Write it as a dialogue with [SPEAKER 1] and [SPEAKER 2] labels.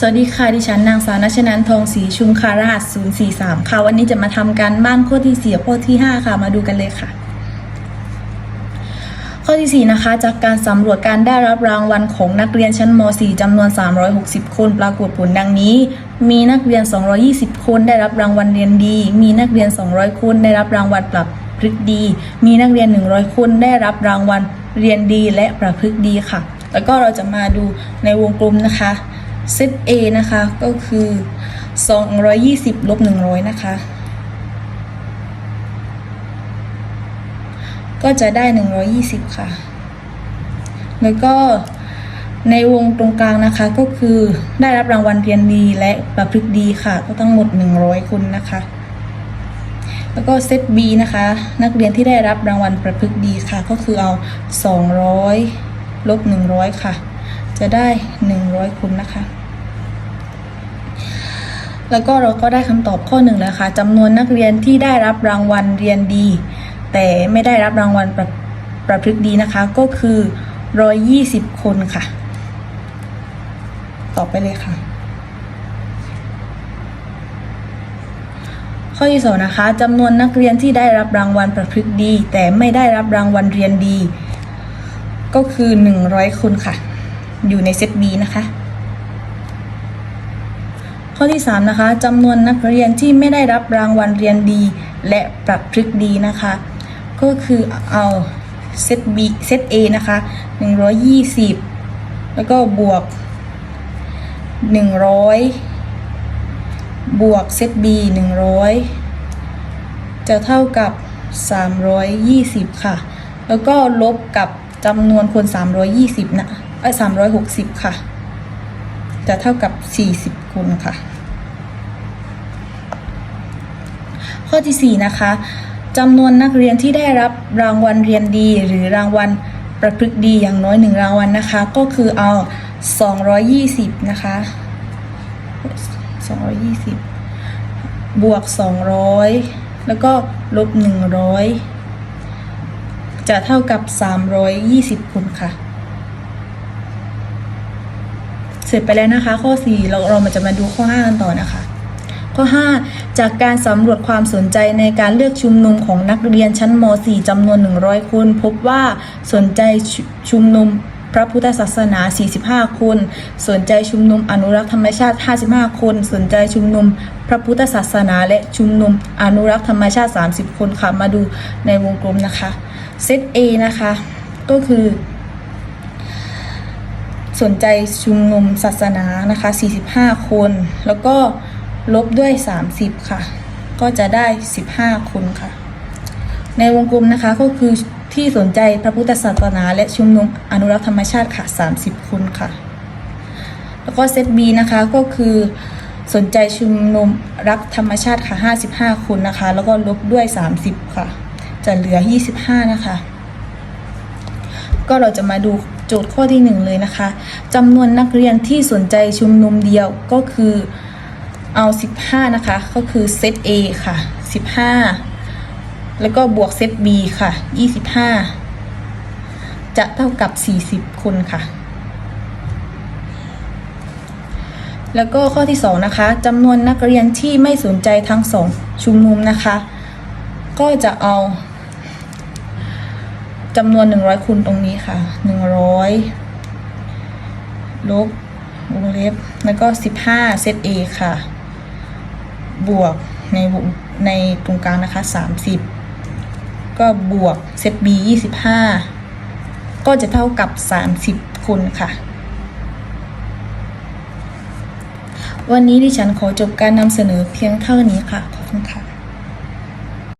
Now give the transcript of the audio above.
[SPEAKER 1] สวัสดีค่ะ ดิฉันนางสาวนัชนันทองศรีชุมค่ะรหัส 043 ค่ะ วันนี้จะมาทำการบ้านข้อที่4ข้อที่ 5 ค่ะ มาดูกันเลยค่ะ ข้อที่ 4 นะคะ จากการสำรวจการได้รับรางวัลของนักเรียนชั้นม .4 จำนวน 360 คนปรากฏผลดังนี้ มีนักเรียน 220 คนได้รับรางวัลเรียนดี มีนักเรียน 200 คนได้รับรางวัลปรับพฤติดี มีนักเรียน 100 คนได้รับรางวัลเรียนดีและประพฤติดีค่ะ แล้วก็เราจะมาดูในวงกลมนะคะ เซต A นะคะก็คือ 220ลบ100 นะคะ ก็จะได้ 120 ค่ะ แล้วก็ในวงตรงกลางนะคะก็คือได้รับรางวัลเรียนดีและประพฤติดีค่ะ ก็ทั้งหมด 100 คนนะคะ แล้วก็เซต B นะคะ นักเรียนที่ได้รับรางวัลประพฤติดีค่ะ ก็คือเอา 200ลบ100 ค่ะ จะได้ 100คนนะคะ แล้วก็เราก็ได้คำตอบข้อหนึ่งแล้วค่ะจำนวนนักเรียนที่ได้รับรางวัลเรียนดี แต่ไม่ได้รับรางวัลประประพฤติดีนะคะ ก็คือ 120 คนค่ะ ต่อไปเลยค่ะ ข้อที่สองนะคะจำนวนนักเรียนที่ได้รับรางวัลประพฤติดี แต่ไม่ได้รับรางวัลเรียนดี ก็คือ 100 คนค่ะ อยู่ในเซต B นะคะ ข้อที่ 3 นะคะจำนวนนักเรียนที่ไม่ได้รับรางวัลเรียนดี และประพฤติดีนะคะ ก็คือเอาเซต B เซต A นะคะ 120 แล้วก็บวก 100 บวกเซต B 100 จะเท่ากับ 320 ค่ะ แล้วก็ลบกับจำนวนคน 320 นะ เอ้อย360ค่ะ จะเท่ากับ40คนค่ะ ข้อที่4นะคะจำนวนนักเรียนที่ได้รับรางวัลเรียนดี หรือรางวัลประพฤติดีอย่างน้อย1รางวัลนะคะ ก็คือเอา 220 นะคะ 220 บวก 200 แล้วก็ลบ 100 จะเท่ากับ 320คนค่ะ เสร็จไปแล้วนะคะ ข้อ 4 เราเรามาจะมาดูข้อ 5 กันต่อนะคะ ข้อ 5 จากการสำรวจความสนใจในการเลือกชุมนุมของนักเรียนชั้นม .4 จำนวน 100 คน พบว่าสนใจชุชุมนุมพระพุทธศาสนา 45 คน สนใจชุมนุมอนุรักษ์ธรรมชาติ 55 คน สนใจชุมนุมพระพุทธศาสนาและชุมนุมอนุรักษ์ธรรมชาติ 30 คนค่ะ มาดูในวงกลมนะคะ เซต A นะคะ ก็คือ สนใจชุมนุมศาสนานะคะ 45 คน แล้วก็ลบด้วย 30 ค่ะ ก็จะได้ 15 คนค่ะ ในวงกลมนะคะก็คือที่สนใจพระพุทธศาสนา และชุมนุมอนุรักษ์ธรรมชาติค่ะ 30 คนค่ะ แล้วก็เซต B นะคะก็คือสนใจชุมนุมรักธรรมชาติค่ะ 55 คนนะคะ แล้วก็ลบด้วย 30 ค่ะ จะเหลือ 25 นะคะ ก็เราจะมาดูโจทย์ข้อที่ 1 เลยนะคะจำนวนนักเรียนที่สนใจชุมนุมเดียวก็คือเอา 15 นะคะ ก็คือเซต A ค่ะ 15 แล้วก็บวกเซต B ค่ะ 25 จะเท่ากับ 40 คนค่ะ แล้วก็ข้อที่ 2 นะคะจำนวนนักเรียนที่ไม่สนใจทั้งสองชุมนุมนะคะ ก็จะเอา จำนวน 100คูณตรงนี้ค่ะ 100 ลบวงเล็บ แล้วก็ 15 เซต A ค่ะ บวกในวงในตรงกลางนะคะ 30 ก็บวกเซต B 25 ก็จะเท่ากับ 30คนค่ะ วันนี้ดิฉันขอจบการนำเสนอเพียงเท่านี้ค่ะ ขอบคุณค่ะ